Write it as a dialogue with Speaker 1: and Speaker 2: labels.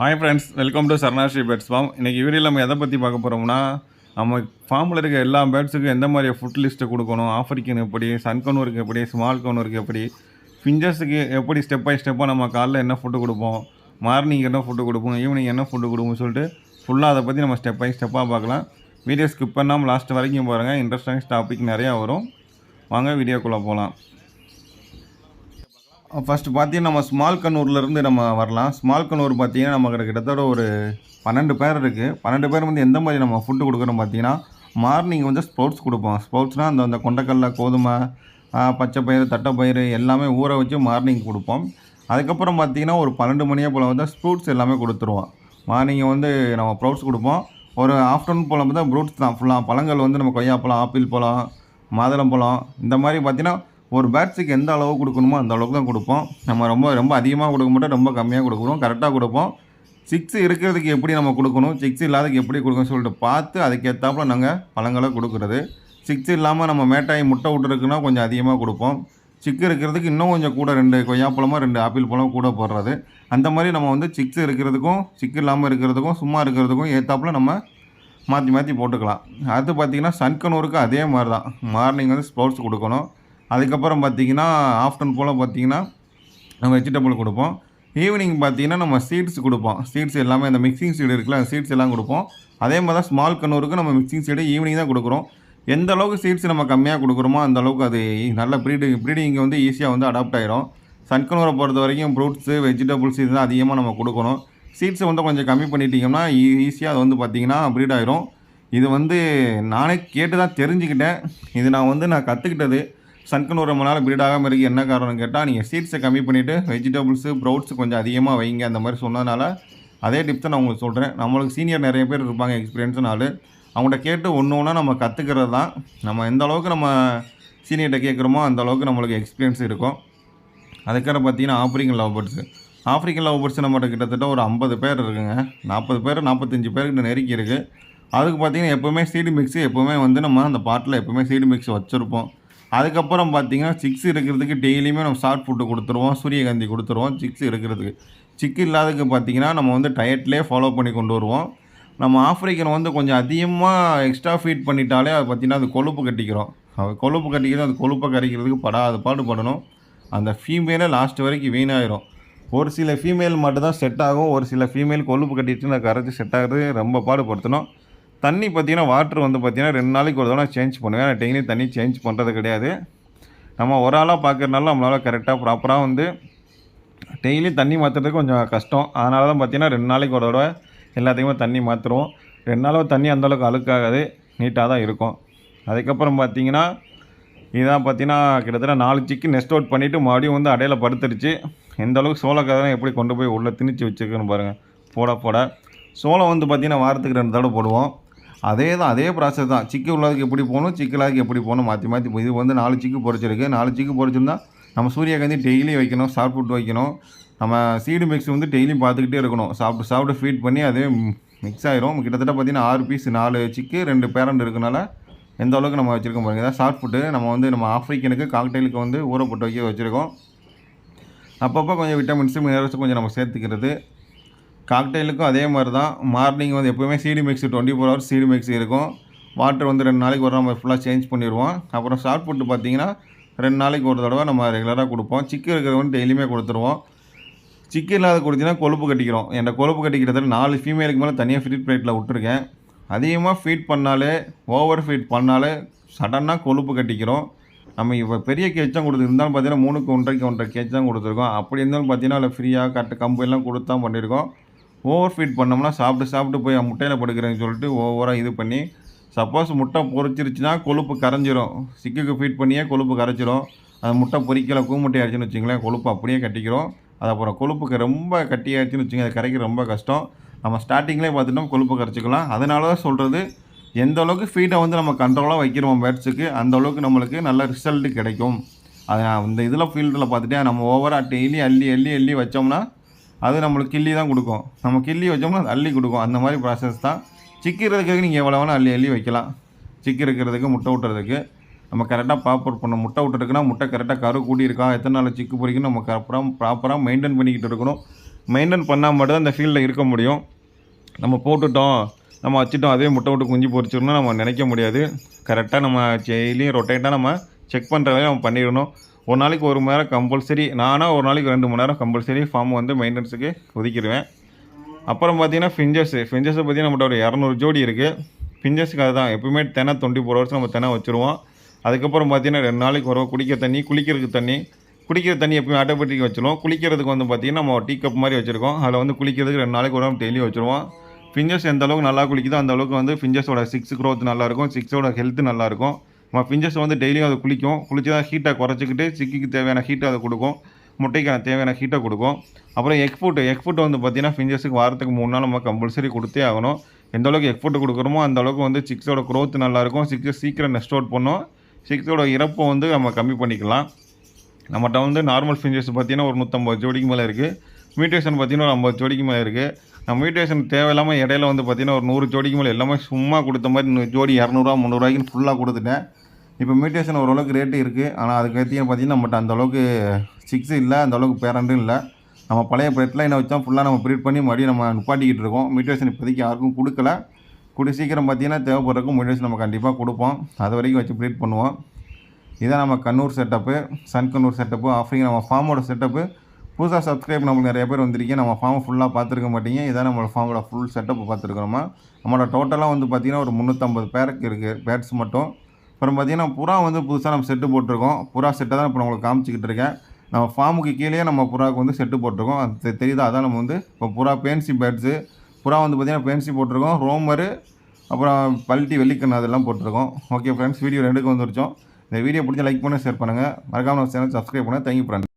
Speaker 1: Hi friends welcome to Saranasri pets farm இன்றைக்கி video நம்ம எதை பற்றி பார்க்க போகிறோம்னா நம்ம ஃபார்மில் இருக்க எல்லா பேர்ட்ஸுக்கும் எந்த மாதிரி ஃபுட் லிஸ்ட்டு கொடுக்கணும் ஆஃப்ரிக்கன் எப்படி சன்கனூருக்கு எப்படி ஸ்மால் கனூருக்கு எப்படி ஃபிஞ்சர்ஸுக்கு எப்படி ஸ்டெப் பை ஸ்டெப்பாக நம்ம காலைல என்ன ஃபுட்டு கொடுப்போம் மார்னிங் என்ன ஃபுட்டு கொடுப்போம் ஈவினிங் என்ன ஃபுட்டு கொடுப்போம் சொல்லிட்டு ஃபுல்லாக அதை பற்றி நம்ம ஸ்டெப் பை ஸ்டெப்பாக பார்க்கலாம். வீடியோ ஸ்கிப் பண்ணாமல் லாஸ்ட் வரைக்கும் பாருங்கள் இன்ட்ரெஸ்டிங் டாபிக் நிறையா வரும். வாங்க வீடியோக்குள்ளே போகலாம் ஃபஸ்ட்டு பார்த்தீங்கன்னா நம்ம ஸ்மால் கண்ணூர்லேருந்து நம்ம வரலாம். ஸ்மால் கண்ணூர் பார்த்தீங்கன்னா நமக்கு கிட்டத்தட்ட ஒரு பன்னெண்டு பேர் இருக்குது பன்னெண்டு பேர் வந்து எந்த மாதிரி நம்ம ஃபுட்டு கொடுக்குறோம் பார்த்தீங்கன்னா மார்னிங் வந்து ஸ்போர்ட்ஸ் கொடுப்போம். ஸ்போர்ட்ஸ்னால் அந்த அந்த கொண்டக்கடல கோதுமை பச்சை பயிறு தட்டைப்பயிறு எல்லாமே ஊற வச்சு மார்னிங் கொடுப்போம். அதுக்கப்புறம் பார்த்தீங்கன்னா ஒரு பன்னெண்டு மணியே போல் வந்து ஃப்ரூட்ஸ் எல்லாமே கொடுத்துருவோம். மார்னிங் வந்து நம்ம ஃப்ரூட்ஸ் கொடுப்போம். ஒரு ஆஃப்டர்நூன் போல் பார்த்தா ஃப்ரூட்ஸ் தான். ஃபுல்லாக பழங்கள் வந்து நம்ம கொய்யாப்பழம் ஆப்பிள் பழம் மாதுளம்பழம் இந்த மாதிரி பார்த்தீங்கன்னா ஒரு பேட்ஸுக்கு எந்த அளவு கொடுக்கணுமோ அந்த அளவுக்கு தான் கொடுப்போம். நம்ம ரொம்ப ரொம்ப அதிகமாக கொடுக்க மாட்டோம் ரொம்ப கம்மியாக கொடுக்குறோம் கரெக்டாக கொடுப்போம். சிக்ஸ் இருக்கிறதுக்கு எப்படி நம்ம கொடுக்கணும் சிக்ஸ் இல்லாததுக்கு எப்படி கொடுக்கணும்னு சொல்லிட்டு பார்த்து அதுக்கேற்றாப்புல நாங்கள் பழங்களை கொடுக்குறது. சிக்ஸ் இல்லாமல் நம்ம மேட்டாய் முட்டை விட்டுருக்குன்னா கொஞ்சம் அதிகமாக கொடுப்போம். சிக்கு இருக்கிறதுக்கு இன்னும் கொஞ்சம் கூட ரெண்டு கொய்யாப்பழமோ ரெண்டு ஆப்பிள் பழம் கூட போடுறது. அந்த மாதிரி நம்ம வந்து சிக்ஸ் இருக்கிறதுக்கும் சிக்கு இல்லாமல் இருக்கிறதுக்கும் சும்மா இருக்கிறதுக்கும் ஏற்றாப்புல நம்ம மாற்றி மாற்றி போட்டுக்கலாம். அடுத்து பார்த்திங்கன்னா சன்கனூருக்கு அதே மாதிரி தான் மார்னிங் வந்து ஸ்போர்ட்ஸ் கொடுக்கணும். அதுக்கப்புறம் பார்த்திங்கன்னா ஆஃப்டர்நூன் போல் பார்த்திங்கன்னா நம்ம வெஜிடபிள் கொடுப்போம். ஈவினிங் பார்த்தீங்கன்னா நம்ம சீட்ஸ் கொடுப்போம். சீட்ஸ் எல்லாமே அந்த மிக்சிங் சீடு இருக்குல்ல அந்த சீட்ஸ் எல்லாம் கொடுப்போம். அதே மாதிரி தான் ஸ்மால் கண்ணூருக்கு நம்ம மிக்சிங் சீடு ஈவினிங் தான் கொடுக்குறோம். எந்த அளவுக்கு சீட்ஸ் நம்ம கம்மியாக கொடுக்குறோமோ அந்த அளவுக்கு அது நல்ல ப்ரீடிங் ப்ரீடிங் வந்து ஈஸியாக வந்து அடாப்ட் ஆயிரும். சன்கனூரை பொறுத்த வரைக்கும் ஃப்ரூட்ஸு வெஜிடபிள்ஸ் இதெல்லாம் அதிகமாக நம்ம கொடுக்கணும். சீட்ஸை வந்து கொஞ்சம் கம்மி பண்ணிட்டீங்கன்னா e-, ஈஸியாக அது வந்து பார்த்திங்கன்னா ப்ரீட் ஆயிரும். இது வந்து நானே கேட்டு தான் தெரிஞ்சுக்கிட்டேன். இது நான் வந்து நான் கற்றுக்கிட்டது சன்கனூர் ரொம்ப நாள் ப்ரீட் ஆகாமல் என்ன காரணம் கேட்டால் நீங்கள் சீட்ஸை கம்மி பண்ணிவிட்டு வெஜிடபிள்ஸு ப்ரௌட்ஸ் கொஞ்சம் அதிகமாக வைங்க. அந்த மாதிரி சொன்னதுனால அதே டிப்ஸை நான் உங்களுக்கு சொல்கிறேன் நம்மளுக்கு சீனியர் நிறைய பேர் இருப்பாங்க எக்ஸ்பீரியன்ஸ்னால அவங்கள்ட்ட கேட்டு ஒன்று ஒன்றா நம்ம கற்றுக்கிறது தான். நம்ம எந்த அளவுக்கு நம்ம சீனியர்கிட்ட கேட்குறோமோ அந்த அளவுக்கு நம்மளுக்கு எக்ஸ்பீரியன்ஸ் இருக்கும். அதுக்கப்புறம் பார்த்தீங்கன்னா African love birds African love birds நம்மகிட்ட கிட்டத்தட்ட ஒரு ஐம்பது பேர் இருக்குங்க. நாற்பது பேர் நாற்பத்தஞ்சு பேர்கிட்ட நெருக்கி இருக்குது அதுக்கு பார்த்தீங்கன்னா எப்போவுமே சீடு மிக்ஸு எப்போவுமே வந்து நம்ம அந்த பாட்டில் எப்போவுமே சீடு மிக்ஸ் வச்சுருப்போம். அதுக்கப்புறம் பார்த்தீங்கன்னா சிக்ஸ் இருக்கிறதுக்கு டெய்லியுமே நம்ம ஷார்ட் ஃபுட்டு கொடுத்துருவோம் சூரியகாந்தி கொடுத்துருவோம் சிக்ஸ் இருக்கிறதுக்கு. சிக்கு இல்லாததுக்கு பார்த்தீங்கன்னா நம்ம வந்து டயட்லேயே ஃபாலோ பண்ணி கொண்டு வருவோம். நம்ம ஆஃப்ரிக்கன் வந்து கொஞ்சம் அதிகமாக எக்ஸ்ட்ரா ஃபீட் பண்ணிட்டாலே அது பார்த்தீங்கன்னா அது கொழுப்பு கட்டிக்கிறோம். கொழுப்பு கட்டிக்கிறது அது கொழுப்பை கரைக்கிறதுக்கு படாத பாடுபடணும். அந்த ஃபீமேலே லாஸ்ட் வரைக்கும் வீணாயிரும். ஒரு சில ஃபீமேல் மட்டும்தான் செட் ஆகும். ஒரு சில ஃபீமேல் கொழுப்பு கட்டிட்டு நான் கரைச்சி செட் ஆகிறது ரொம்ப பாடுபடுத்தணும். தண்ணி பார்த்தீங்கன்னா வாட்ரு வந்து பார்த்திங்கன்னா ரெண்டு நாளைக்கு ஒரு தடவை சேஞ்ச் பண்ணுவேன். நான் டெய்லி தண்ணி சேஞ்ச் பண்ணுறது கிடையாது. நம்ம ஒரு ஆளாக பார்க்குறதுனால நம்மளால் கரெக்டாக ப்ராப்பராக வந்து டெய்லி தண்ணி மாற்றுறதுக்கு கொஞ்சம் கஷ்டம். அதனால தான் பார்த்திங்கன்னா ரெண்டு நாளைக்கு ஒரு தடவை எல்லாத்தையுமே தண்ணி மாற்றுருவோம் ரெண்டு நாளும் தண்ணி அந்தளவுக்கு அழுக்காகாது. நீட்டாக தான் இருக்கும். அதுக்கப்புறம் பார்த்தீங்கன்னா இதான் பார்த்திங்கன்னா கிட்டத்தட்ட நாலு சிக்கு நெஸ்ட் அவுட் பண்ணிவிட்டு மறுபடியும் வந்து அடையில படுத்துருச்சு. எந்த அளவுக்கு சோளக்கதனை எப்படி கொண்டு போய் உள்ளே திணிச்சு வச்சுருக்குன்னு பாருங்கள் போட போட. சோளம் வந்து பார்த்திங்கன்னா வாரத்துக்கு ரெண்டு தடவை போடுவோம். அதே தான் அதே ப்ராசஸ் தான். சிக்கு உள்ளதுக்கு எப்படி போகணும் சிக்கு எப்படி போகணும் மாற்றி மாற்றி இது வந்து நாலு சிக்கு பொரிச்சிருக்கு நாலு சிக்கு பொறிச்சிருந்தா நம்ம சூரியகாந்தி டெய்லி வைக்கணும் சாப்பிட்டு ஃபுட் வைக்கணும். நம்ம சீடு மிக்ஸ் வந்து டெய்லியும் பார்த்துக்கிட்டே இருக்கணும். சாப்பிட்டு சாப்பிட்டு ஃபீட் பண்ணி அதே மிக்ஸ் ஆகிரும் கிட்டத்தட்ட பார்த்தீங்கன்னா ஆறு பீஸ் நாலு சிக்கு ரெண்டு பேரண்ட் இருக்கனால எந்த அளவுக்கு நம்ம வச்சுருக்கோம் பாருங்க. இதான் சாஃப்ட் ஃபுட்டு நம்ம வந்து நம்ம ஆஃப்ரிக்கனுக்கு காக்டெயிலுக்கு வந்து ஊற போட்டு வைக்க வச்சுருக்கோம். அப்பப்போ கொஞ்சம் விட்டமின்ஸு மினரல்ஸும் கொஞ்சம் நம்ம சேர்த்துக்கிறது. காக்டெயிலுக்கும் அதே மாதிரி தான் மார்னிங் வந்து எப்போவுமே seed mix twenty four hours seed mix இருக்கும். வாட்டர் வந்து ரெண்டு நாளைக்கு ஒரு நம்ம ஃபுல்லாக சேஞ்ச் பண்ணிடுவோம். அப்புறம் ஷார்ட் ஃபுட்டு பார்த்தீங்கன்னா ரெண்டு நாளைக்கு ஒரு தடவை நம்ம ரெகுலராக கொடுப்போம். சிக்கு இருக்கிறது வந்து டெய்லியுமே கொடுத்துருவோம். சிக்கு இல்லாத கொடுத்தீங்கன்னா கொழுப்பு கட்டிக்கிறோம். என் கொழுப்பு கட்டிக்கிறதுல நாலு ஃபீமேலுக்கு மேலே தனியாக ஃபீட் பிளேட்டில் விட்டுருக்கேன். அதிகமாக ஃபீட் பண்ணாலே ஓவர் ஃபீட் பண்ணாலே சடனாக கொழுப்பு கட்டிக்கிறோம். நம்ம இப்போ பெரிய கேஜ் தான் கொடுத்துருந்தாலும் பார்த்தீங்கன்னா மூணுக்கு ஒன்றரைக்கு ஒன்றரை கேஜ் தான் கொடுத்துருக்கோம். அப்படி இருந்தாலும் பார்த்தீங்கன்னா அதில் ஃப்ரீயாக கட்டு கம்பு எல்லாம் கொடுத்து தான் பண்ணியிருக்கோம். ஓவர் ஃபீட் பண்ணோம்னா சாப்பிட்டு சாப்பிட்டு போய் முட்டையில் படுக்கிறேன்னு சொல்லிட்டு ஓவராக இது பண்ணி சப்போஸ் முட்டை பொறிச்சிருச்சுன்னா கொழுப்பு கரைஞ்சிரும். சிக்குக்கு ஃபீட் பண்ணியே கொழுப்பு கரைச்சிரும். அது முட்டை பொறிக்கல கூமுட்டை ஆயிடுச்சுன்னு வச்சுங்களேன் கொழுப்பு அப்படியே கட்டிக்கிறோம். அது அப்புறம் கொழுப்புக்கு ரொம்ப கட்டியாச்சுன்னு வச்சுங்க அது கரைக்க ரொம்ப கஷ்டம். நம்ம ஸ்டார்டிங்லேயே பார்த்துட்டோம் கொழுப்பு கரைச்சிக்கலாம். அதனால தான் சொல்கிறது எந்த அளவுக்கு ஃபீட்டை வந்து நம்ம கண்ட்ரோலாக வைக்கிறோம் பேட்ஸுக்கு அந்த அளவுக்கு நம்மளுக்கு நல்ல ரிசல்ட் கிடைக்கும். அது நான் இந்த இதில் ஃபீல்டில் பார்த்துட்டேன் நம்ம ஓவராக டெய்லி அள்ளி அள்ளி அள்ளி வச்சோம்னா அது நம்மளுக்கு கிள்ளி தான் கொடுக்கும். நம்ம கிள்ளி வச்சோம்னா அது அள்ளி கொடுக்கும். அந்த மாதிரி ப்ராசஸ் தான். சிக்கி இருக்கிறதுக்கு நீங்கள் எவ்வளோ வேணால் அள்ளி அள்ளி வைக்கலாம். சிக்கி இருக்கிறதுக்கு முட்டை விட்டுறதுக்கு நம்ம கரெக்டாக ப்ராப்பர் பண்ணணும் முட்டை விட்டுருக்குன்னா முட்டை கரெக்டாக கரு கூடி இருக்கா எத்தனை நாள் சிக்கு பொறிக்கணும் நம்ம கரெக்டாக ப்ராப்பராக மெயின்டைன் பண்ணிக்கிட்டு இருக்கணும். மெயின்டைன் பண்ணால் மட்டும் அந்த ஃபீல்டில் இருக்க முடியும். நம்ம போட்டுட்டோம். நம்ம வச்சுட்டோம் அதே முட்டை விட்டு குஞ்சு பொரிச்சிடணும் நம்ம நினைக்க முடியாது. கரெக்டாக நம்ம டெய்லியும் ரொட்டேட்டாக நம்ம செக் பண்ணுற வேலையை நம்ம பண்ணிடணும். ஒரு நாளைக்கு ஒரு மணி நேரம் கம்பல்சரி நானாக ஒரு நாளைக்கு ரெண்டு மணி நேரம் கம்பல்சரி ஃபார்ம் வந்து மெயின்டெனன்ஸுக்கு ஒதுக்கிடுவேன். அப்புறம் பார்த்தீங்கன்னா ஃபிஞ்சர்ஸு ஃபிஞ்சர்ஸை பார்த்தீங்கன்னா நம்மகிட்ட ஒரு இரநூறு ஜோடி இருக்குது ஃபிஞ்சர்ஸுக்கு அதுதான். எப்பவுமே தெனை தொண்டி போகிற வருஷம் நம்ம தெனை வச்சுருவோம். அதுக்கப்புறம் பார்த்தீங்கன்னா ரெண்டு நாளைக்கு ஒரு குடிக்க தண்ணி குளிக்கிறதுக்கு தண்ணி. குடிக்கிற தண்ணி எப்பவுமே ஆட்டோமேட்டிக் வச்சிருவோம். குளிக்கிறதுக்கு வந்து பார்த்தீங்கன்னா நம்ம டீ கப் மாதிரி வச்சுருக்கோம். அதில் வந்து குளிக்கிறதுக்கு ரெண்டு நாளைக்கு ஒரு டெய்லியும் டெய்லி வச்சுருவோம். ஃபிஞ்சர்ஸ் எந்த அளவுக்கு நல்லா குளிக்குதோ அந்த அளவுக்கு வந்து ஃபிஞ்சர்ஸோட சிக்ஸ் க்ரோத் நல்லா இருக்கும். சிக்ஸோட ஹெல்த் நல்லா இருக்கும். நம்ம ஃபிஞ்சஸ் வந்து டெய்லியும் அதை குளிக்கும். குளிச்சு தான் ஹீட்டை குறைச்சிக்கிட்டு சிக்கிக்கு தேவையான ஹீட்டை அதை கொடுக்கும். முட்டைக்கான தேவையான ஹீட்டை கொடுக்கும். அப்புறம் எக் ஃபுட்டு எக் ஃபுட்டு வந்து பார்த்தீங்கன்னா ஃபிஞ்சஸுக்கு வாரத்துக்கு மூணு நாள் நம்ம கம்பல்சரி கொடுத்தே ஆகணும். எந்த அளவுக்கு எக் ஃபுட்டு கொடுக்குறோமோ அந்த அளவுக்கு வந்து சிக்ஸோட க்ரோத் நல்லா இருக்கும். சீக்கிரம் நெஸ்ட் அவுட் பண்ணும். சிக்ஸோட இறப்பை வந்து நம்ம கம்மி பண்ணிக்கலாம். நம்மகிட்ட வந்து நார்மல் ஃபிஞ்சஸ் பார்த்தீங்கன்னா ஒரு நூற்றம்பது ஜோடிக்கு மேலே இருக்குது மியூட்டேஷன் பார்த்தீங்கன்னா ஒரு ஐம்பது ஜோடிக்கு மேலே இருக்குது நம்ம மியூட்டேஷன் தேவையில்லாமல் இடையில வந்து பார்த்திங்கன்னா ஒரு நூறு ஜோடிக்கு மேலே எல்லாமே சும்மா கொடுத்த மாதிரி ஜோடி இரநூறுவா முந்நூறுவாய்க்குன்னு ஃபுல்லாக கொடுத்துட்டேன். இப்போ மியூட்டேஷன் ஓரளவுக்கு ரேட்டு இருக்குது ஆனால் அதுக்கு பார்த்தீங்கன்னா நம்மகிட்ட அந்த அளவுக்கு சிக்ஸ் இல்லை அந்தளவுக்கு பேரண்டும் பேரண்ட்டும் இல்லை. நம்ம பழைய பிரெட் லைனை வச்சா ஃபுல்லாக நம்ம ப்ரீட் பண்ணி மறுபடியும் நம்ம நிப்பாட்டிக்கிட்டு இருக்கோம். மியூட்டேஷன் இப்போதைக்கு யாருக்கும் கொடுக்கல. கூடிய சீக்கிரம் பார்த்தீங்கன்னா தேவைப்படுறதுக்கும் மியூட்டேஷன் நம்ம கண்டிப்பாக கொடுப்போம். அது வரைக்கும் வச்சு ப்ரீட் பண்ணுவோம். இதான் நம்ம Kannur setup sun Kannur setup offering நம்ம ஃபார்மோட செட்டப்பு புதுசாக சப்ஸ்கிரைப் நம்மளுக்கு நிறைய பேர் வந்திருக்கீங்க. நம்ம ஃபார்மை ஃபுல்லாக பார்த்துருக்க மாட்டீங்க. இதான் நம்மளோட ஃபார்மோட ஃபுல் செட்டப் பார்த்துருக்கோமா நம்மளோட டோட்டலாக வந்து பார்த்திங்கன்னா ஒரு முந்நூற்றம்பது பேருக்கு இருக்குது பேட்ஸ் மட்டும். அப்புறம் பார்த்திங்கன்னா புறா வந்து புதுசாக நம்ம செட்டு போட்டிருக்கோம். புறா செட்டை தான் இப்போ உங்களுக்கு காமிச்சிக்கிட்டு இருக்கேன். நம்ம ஃபார்முக்கு கீழேயே நம்ம புறாவுக்கு வந்து செட்டு போட்டிருக்கோம். அது தெரியுதா? அதான் நம்ம வந்து இப்போ புறா பேன்சி பேட்ஸு புறா வந்து பார்த்திங்கன்னா பேன்சி போட்டிருக்கோம். ரோமரு அப்புறம் பல்ட்டி வெள்ளிக்கண்ணு அதெல்லாம் போட்டிருக்கோம். ஓகே ஃப்ரெண்ட்ஸ் வீடியோ ரெண்டுக்கு வந்துருச்சோம். இந்த வீடியோ பிடிச்ச லைக் பண்ணி ஷேர் பண்ணுங்கள் மறக்காமல் சேனல் சப்ஸ்கிரைப் பண்ணுங்கள் தேங்க்யூ ஃப்ரெண்ட்ஸ்